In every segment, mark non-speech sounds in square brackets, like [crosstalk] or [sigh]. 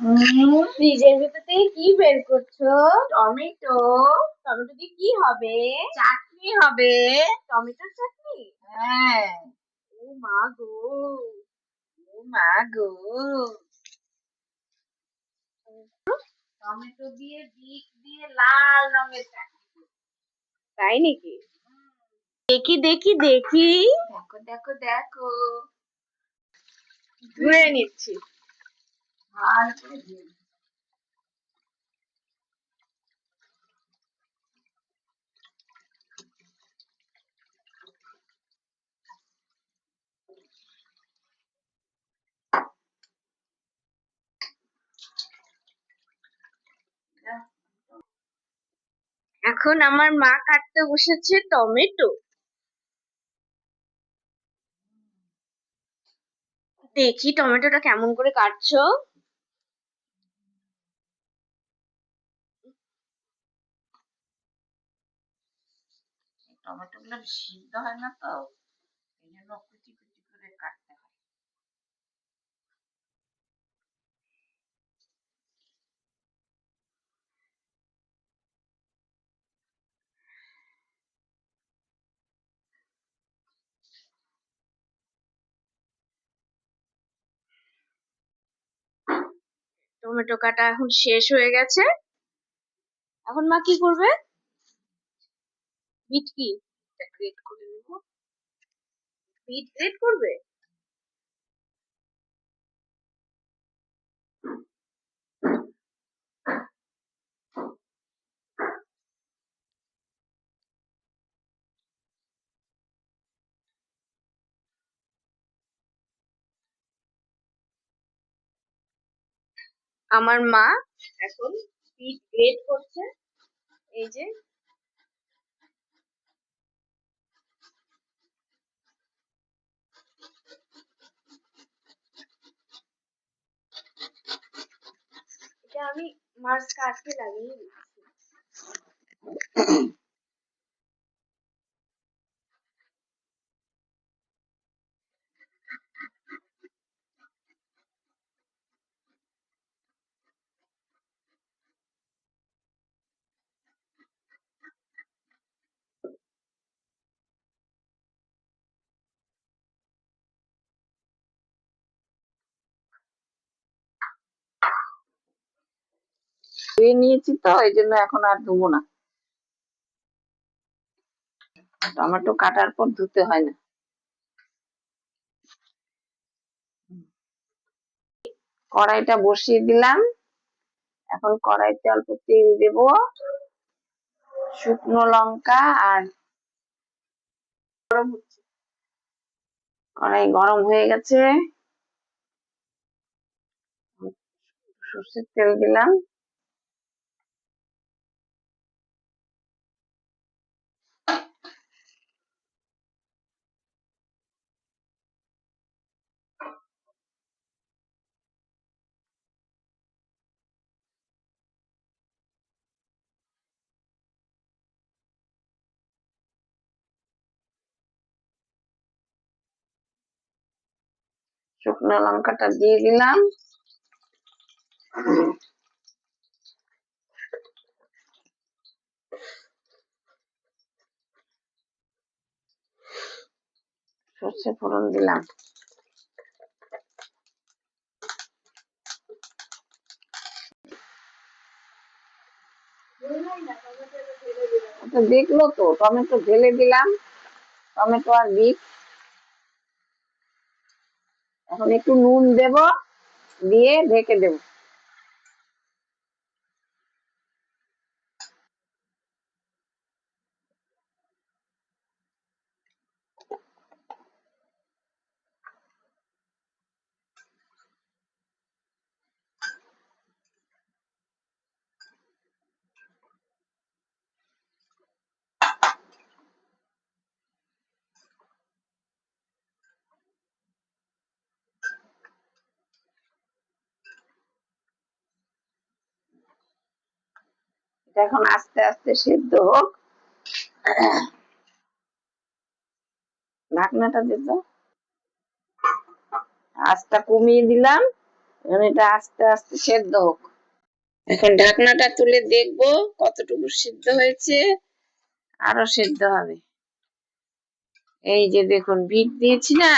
ফ্রিজের ভেতর থেকে কি বের করছ? টমেটো। টমেটো দিয়ে কি হবে? চাটনি হবে। টমেটোর চাটনি? হ্যাঁ। ও মা গো। ও মা গো। টমেটো দিয়ে বিট দিয়ে লাল রঙের চাটনি। তাই নাকি? দেখি দেখি দেখি। দেখো দেখো দেখো। ধুয়ে নিচ্ছি। এখন আমার মা কাটতে বসেছে টমেটো। দেখি টমেটোটা কেমন করে কাটছো। টমেটো গুলো সিদ্ধ হয় না তো, এই জন্য কুচি কুচি করে কাটতে হয়। টমেটো কাটা এখন শেষ হয়ে গেছে। এখন মা কি করবে? বিট কি? গ্রেট করে নেব। বিট গ্রেট করবে? আমার মা এখন বিট গ্রেট করছে। এই যে Mars kartıyla değil. [clears throat] [clears throat] ধুয়ে নিয়েছি তো, এই জন্য এখন আর ধুবো না। টমেটো কাটার পর ধুতে হয় না। কড়াইটা বসিয়ে দিলাম। এখন কড়াইতে অল্প তেল দেব। শুকনো লঙ্কা আর গরম হচ্ছে কড়াই গরম হয়ে গেছে। সর্ষের তেল দিলাম। শুকনো লঙ্কাটা দিয়ে দিলাম। সর্ষে ফোড়ন দিলাম। দেখল তো, টমেটো ঢেলে দিলাম। টমেটো আর বিট। এখন একটু নুন দেব দিয়ে ঢেকে দেব। এটা এখন আস্তে আস্তে সেদ্ধ হোক। ঢাকনাটা দিত আঁচটা কমিয়ে দিলাম। এখন এটা আস্তে আস্তে সেদ্ধ হোক। এখন ঢাকনাটা তুলে দেখব কতটুকু সিদ্ধ হয়েছে। আরও সিদ্ধ হবে। এই যে দেখুন, ভিট দিয়েছি না?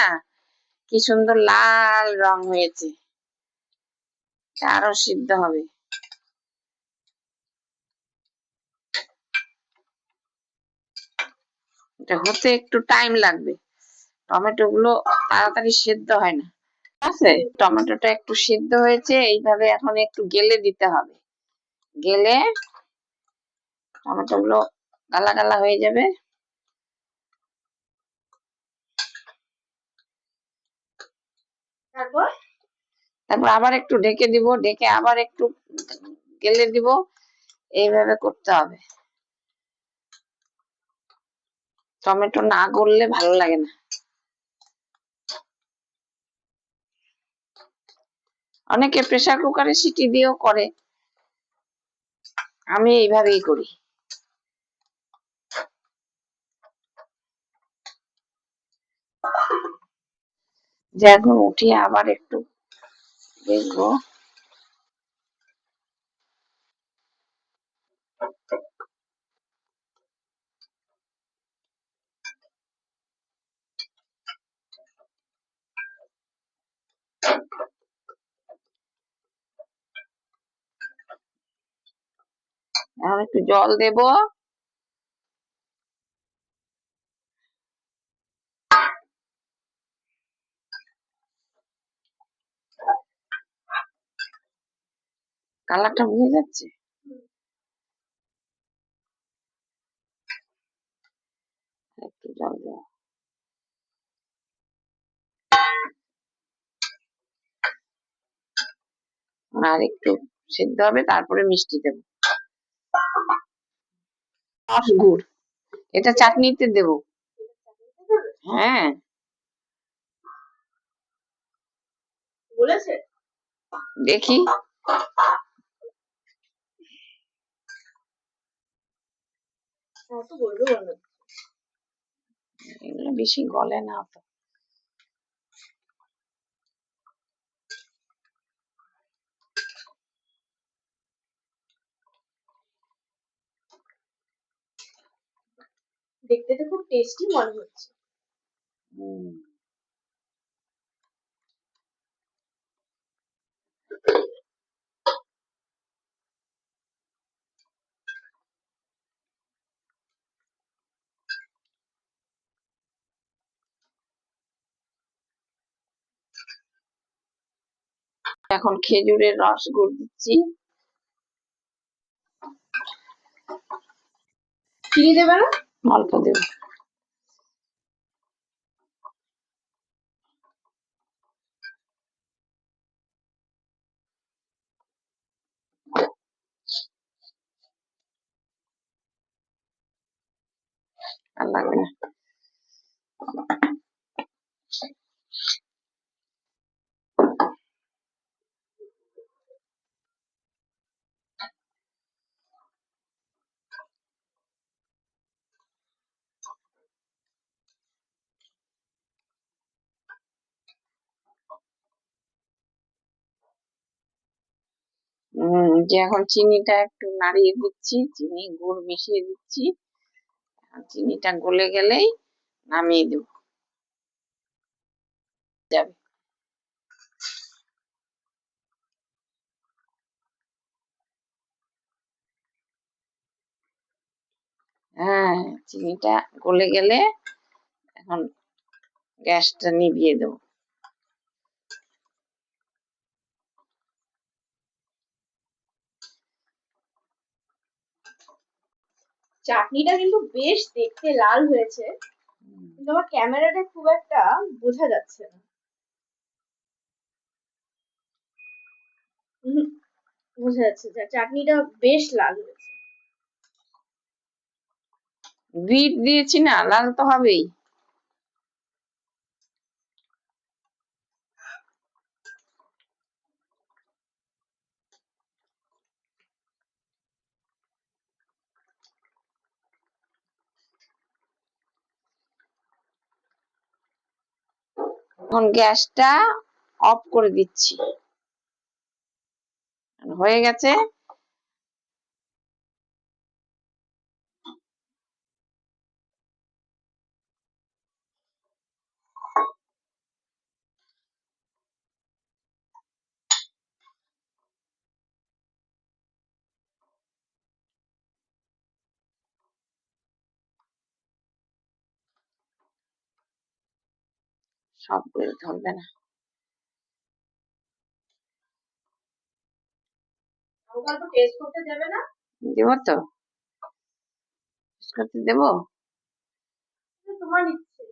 কি সুন্দর লাল রং হয়েছে। আরও সিদ্ধ হবে। এটা হতে একটু টাইম লাগবে। টমেটো গুলো তাড়াতাড়ি সেদ্ধ হয় না। ঠিক আছে? টমেটোটা একটু সিদ্ধ হয়েছে এইভাবে এখন একটু গেলে দিতে হবে। গেলে টমেটো গুলো গালা গালা হয়ে যাবে। তারপর? তারপর আবার একটু ঢেকে দিব ঢেকে আবার একটু গেলে দিব। এইভাবে করতে হবে। টমেটো না গললে ভালো লাগে না। অনেকে প্রেসার কুকারে সিটি দিয়েও করে। আমি এইভাবেই করি। যে এখন উঠিয়ে আবার একটু দেখব। এখন একটু জল দেব। কালারটা বুঝে যাচ্ছে? একটু জল দেব। আর একটু সেদ্ধ হবে, তারপরে মিষ্টি দেব। রস গুড় এটা চাটনিতে দেব। হ্যাঁ। বলেছে? দেখি। এগুলো বেশি গলে না তো। দেখতে তো খুব টেস্টি মনে হচ্ছে। এখন খেজুরের রস গুড় দিচ্ছি। চিনি দেবে না অল্প দেব আর লাগবে না যে এখন চিনিটা একটু নাড়িয়ে দিচ্ছি, চিনি, গুড় মিশিয়ে দিচ্ছি। চিনিটা গলে গেলেই নামিয়ে দেব। যাবে। হ্যাঁ চিনিটা গলে গেলে এখন গ্যাসটা নিভিয়ে দেবো। চাটনিটা কিন্তু বেশ দেখতে লাল হয়েছে। কিন্তু আমার ক্যামেরাটা খুব একটা বোঝা যাচ্ছে না। বোঝা যাচ্ছে চাটনিটা বেশ লাল হয়েছে। বিট দিয়েছি না, লাল তো হবেই। এখন গ্যাসটা অফ করে দিচ্ছি। হয়ে গেছে। সবগুলো ধরবে না। দেবে না? দেব তো। করতে দেবো? তোমার ইচ্ছে।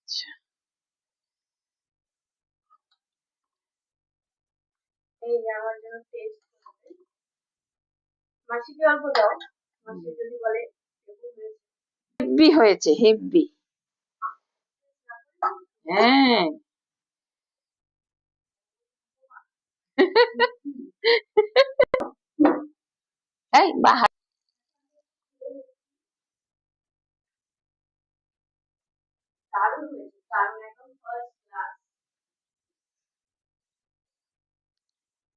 আচ্ছা। এই যে আমার জন্য টেস্ট করতে মাসিকে অল্প দাও। মাসি যদি বলে হয়েছে। হেভি হয়েছে হেভি হ্যাঁ। এই বাহা!